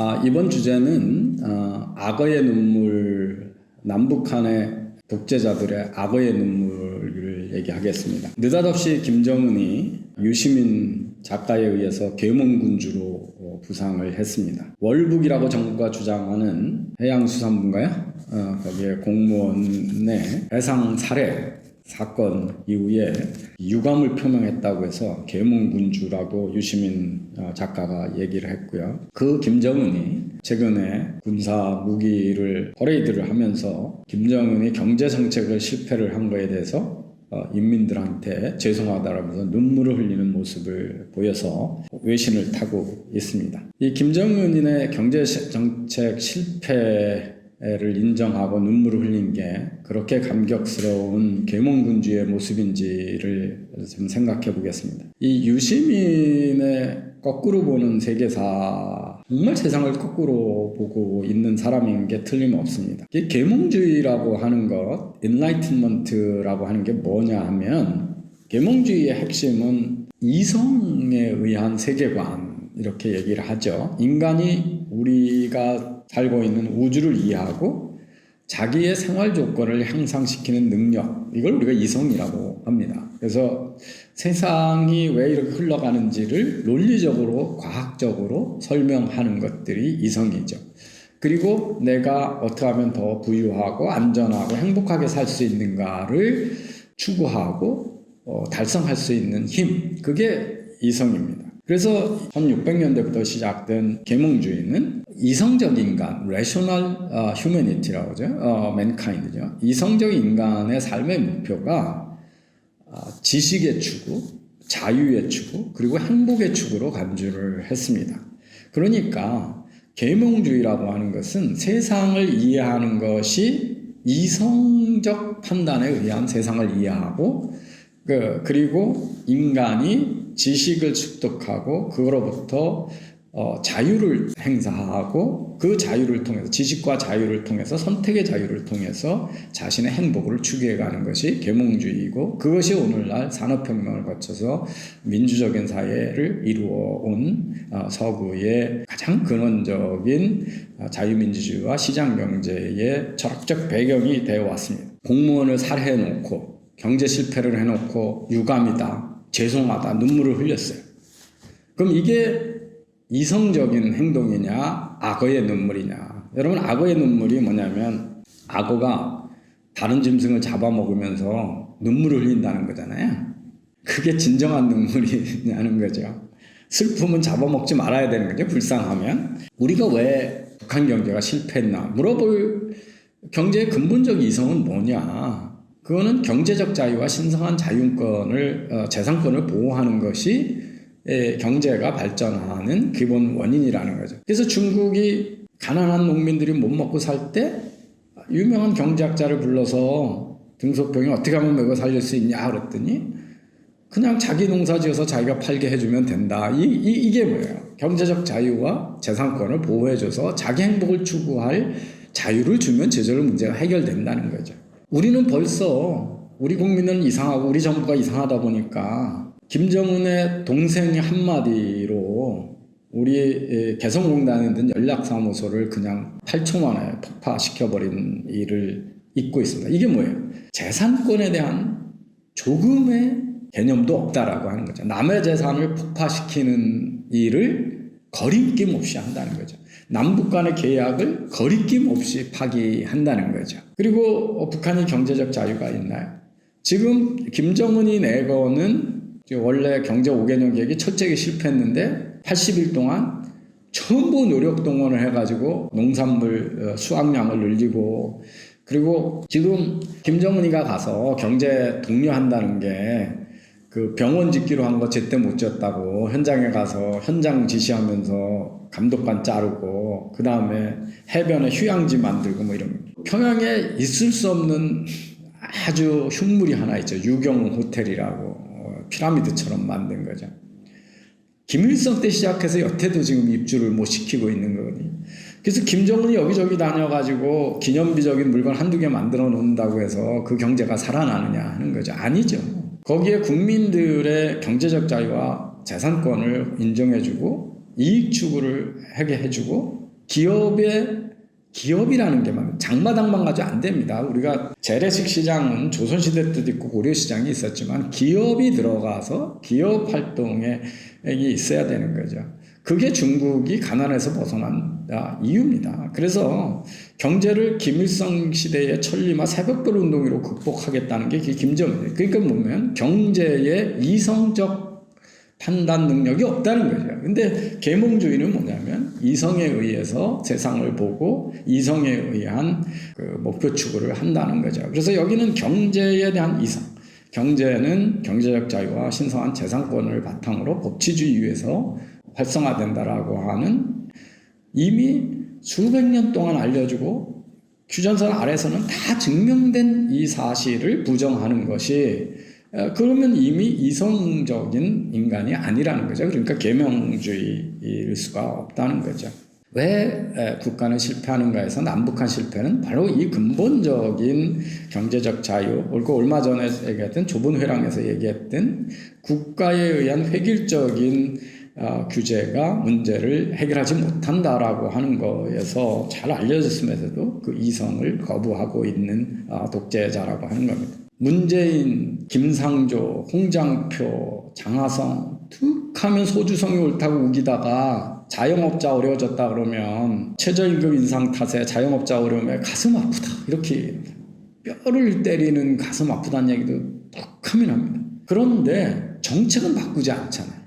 아, 이번 주제는 어, 악어의 눈물, 남북한의 독재자들의 악어의 눈물을 얘기하겠습니다. 느닷없이 김정은이 유시민 작가에 의해서 계몽군주로 어, 부상을 했습니다. 월북이라고 정부가 주장하는 해양수산부인가요? 어, 거기에 공무원의 해상 살해 사건 이후에 유감을 표명했다고 해서 계몽군주라고 유시민 어, 작가가 얘기를 했고요. 그 김정은이 최근에 군사 무기를 퍼레이드를 하면서 김정은이 경제 정책을 실패를 한 거에 대해서 어, 인민들한테 죄송하다라면서 눈물을 흘리는 모습을 보여서 외신을 타고 있습니다. 이 김정은의 경제 시- 정책 실패 를 인정하고 눈물을 흘린 게 그렇게 감격스러운 계몽군주의 모습인지를 좀 생각해 보겠습니다. 이 유시민의 거꾸로 보는 세계사 정말 세상을 거꾸로 보고 있는 사람인 게 틀림없습니다. 이 계몽주의라고 하는 것, enlightenment라고 하는 게 뭐냐 하면 계몽주의의 핵심은 이성에 의한 세계관 이렇게 얘기를 하죠. 인간이 우리가 살고 있는 우주를 이해하고 자기의 생활 조건을 향상시키는 능력 이걸 우리가 이성이라고 합니다. 그래서 세상이 왜 이렇게 흘러가는지를 논리적으로 과학적으로 설명하는 것들이 이성이죠. 그리고 내가 어떻게 하면 더 부유하고 안전하고 행복하게 살 수 있는가를 추구하고 어, 달성할 수 있는 힘 그게 이성입니다. 그래서 1600년대부터 시작된 계몽주의는 이성적 인간, rational 어, humanity라고 하죠. 어, mankind죠. 이성적 인간의 삶의 목표가 어, 지식의 추구, 자유의 추구, 그리고 행복의 추구로 간주를 했습니다. 그러니까 계몽주의라고 하는 것은 세상을 이해하는 것이 이성적 판단에 의한 세상을 이해하고 그 그리고 인간이 지식을 습득하고 그거로부터 어, 자유를 행사하고 그 자유를 통해서 지식과 자유를 통해서 선택의 자유를 통해서 자신의 행복을 추구해가는 것이 계몽주의이고 그것이 오늘날 산업혁명을 거쳐서 민주적인 사회를 이루어온 어, 서구의 가장 근원적인 어, 자유민주주의와 시장경제의 철학적 배경이 되어 왔습니다. 공무원을 살해해놓고 경제 실패를 해놓고 유감이다, 죄송하다, 눈물을 흘렸어요. 그럼 이게 이성적인 행동이냐, 악어의 눈물이냐. 여러분, 악어의 눈물이 뭐냐면, 악어가 다른 짐승을 잡아먹으면서 눈물을 흘린다는 거잖아요. 그게 진정한 눈물이냐는 거죠. 슬픔은 잡아먹지 말아야 되는 거죠. 불쌍하면. 우리가 왜 북한 경제가 실패했나 물어볼 경제의 근본적 이성은 뭐냐. 그거는 경제적 자유와 신성한 자유권을, 어, 재산권을 보호하는 것이 예, 경제가 발전하는 기본 원인이라는 거죠. 그래서 중국이 가난한 농민들이 못 먹고 살 때 유명한 경제학자를 불러서 등소평이 어떻게 하면 먹어 살릴 수 있냐 그랬더니 그냥 자기 농사 지어서 자기가 팔게 해주면 된다. 이, 이, 이 게 뭐예요? 경제적 자유와 재산권을 보호해줘서 자기 행복을 추구할 자유를 주면 제절로 문제가 해결된다는 거죠. 우리는 벌써 우리 국민은 이상하고 우리 정부가 이상하다 보니까 김정은의 동생이 한마디로 우리 개성공단에 있는 연락사무소를 그냥 8천 원에 폭파시켜버린 일을 잊고 있습니다. 이게 뭐예요? 재산권에 대한 조금의 개념도 없다라고 하는 거죠. 남의 재산을 폭파시키는 일을 거리낌 없이 한다는 거죠. 남북 간의 계약을 거리낌 없이 파기한다는 거죠. 그리고 어, 북한이 경제적 자유가 있나요? 지금 김정은이 내거는 원래 경제 5개년 계획이 첫째기 실패했는데 80일 동안 전부 노력 동원을 해가지고 농산물 어, 수확량을 늘리고 그리고 지금 김정은이가 가서 경제 독려한다는 게 그 병원 짓기로 한 거 제때 못 지었다고 현장에 가서 현장 지시하면서 감독관 자르고 그 다음에 해변에 휴양지 만들고 뭐 이런 평양에 있을 수 없는 아주 흉물이 하나 있죠 유경 호텔이라고 어, 피라미드처럼 만든 거죠. 김일성 때 시작해서 여태도 지금 입주를 못 시키고 있는 거거든요. 그래서 김정은이 여기저기 다녀가지고 기념비적인 물건 한두 개 만들어 놓는다고 해서 그 경제가 살아나느냐 하는 거죠. 아니죠. 거기에 국민들의 경제적 자유와 재산권을 인정해주고 이익 추구를 하게 해주고 기업의 기업이라는 게 막 장마당만 가지고 안 됩니다. 우리가 재래식 시장은 조선시대 때도 있고 고려시장이 있었지만 기업이 들어가서 기업 활동에 있어야 되는 거죠. 그게 중국이 가난에서 벗어난 아, 이유입니다. 그래서 경제를 김일성 시대의 천리마 새벽별 운동으로 극복하겠다는 게 김정은이에요. 그러니까 보면 경제의 이성적 판단 능력이 없다는 거죠. 근데 계몽주의는 뭐냐면 이성에 의해서 세상을 보고 이성에 의한 그 목표 추구를 한다는 거죠. 그래서 여기는 경제에 대한 이성, 경제는 경제적 자유와 신성한 재산권을 바탕으로 법치주의 위에서 활성화된다라고 하는 이미 수백 년 동안 알려주고 규전선 아래서는 다 증명된 이 사실을 부정하는 것이 어, 그러면 이미 이성적인 인간이 아니라는 거죠. 그러니까 계명주의일 수가 없다는 거죠. 왜 에, 국가는 실패하는가에서 남북한 실패는 바로 이 근본적인 경제적 자유, 그리고 얼마 전에 얘기했던 좁은 회랑에서 얘기했던 국가에 의한 획일적인 어, 규제가 문제를 해결하지 못한다라고 하는 거에서 잘 알려졌음에도 그 이성을 거부하고 있는 어, 독재자라고 하는 겁니다. 문재인, 김상조, 홍장표, 장하성 툭 하면 소주성이 옳다고 우기다가 자영업자 어려워졌다 그러면 최저임금 인상 탓에 자영업자 어려움에 가슴 아프다 이렇게 뼈를 때리는 가슴 아프다는 얘기도 툭 하면 합니다. 그런데 정책은 바꾸지 않잖아요.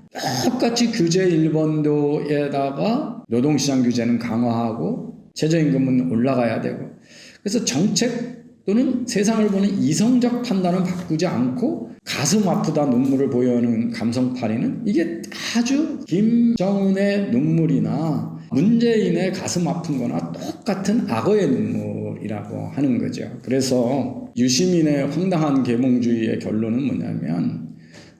똑같이 규제 일본도에다가 노동시장 규제는 강화하고 최저임금은 올라가야 되고 그래서 정책 또는 세상을 보는 이성적 판단은 바꾸지 않고 가슴 아프다 눈물을 보여하는 감성파리는 이게 아주 김정은의 눈물이나 문재인의 가슴 아픈 거나 똑같은 악어의 눈물이라고 하는 거죠. 그래서 유시민의 황당한 계몽주의의 결론은 뭐냐면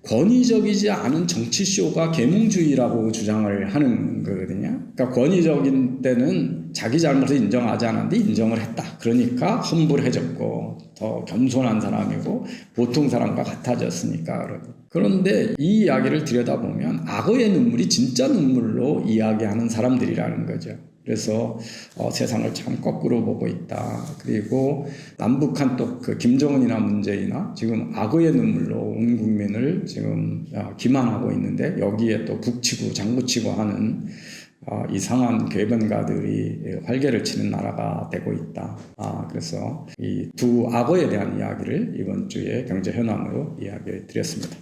권위적이지 않은 정치쇼가 계몽주의라고 주장을 하는 거거든요. 그러니까 권위적인 때는 자기 잘못을 인정하지 않았는데 인정을 했다. 그러니까 험불해졌고 더 겸손한 사람이고 보통 사람과 같아졌으니까 그러고. 그런데 이 이야기를 들여다보면 악어의 눈물이 진짜 눈물로 이야기하는 사람들이라는 거죠. 그래서 어, 세상을 참 거꾸로 보고 있다. 그리고 남북한 또 그 김정은이나 문재인이나 지금 악어의 눈물로 온 국민을 지금 어, 기만하고 있는데 여기에 또 북치고 장구치고 하는 어, 이상한 궤변가들이 활개를 치는 나라가 되고 있다. 아, 그래서 이 두 악어에 대한 이야기를 이번 주에 경제 현황으로 이야기 드렸습니다.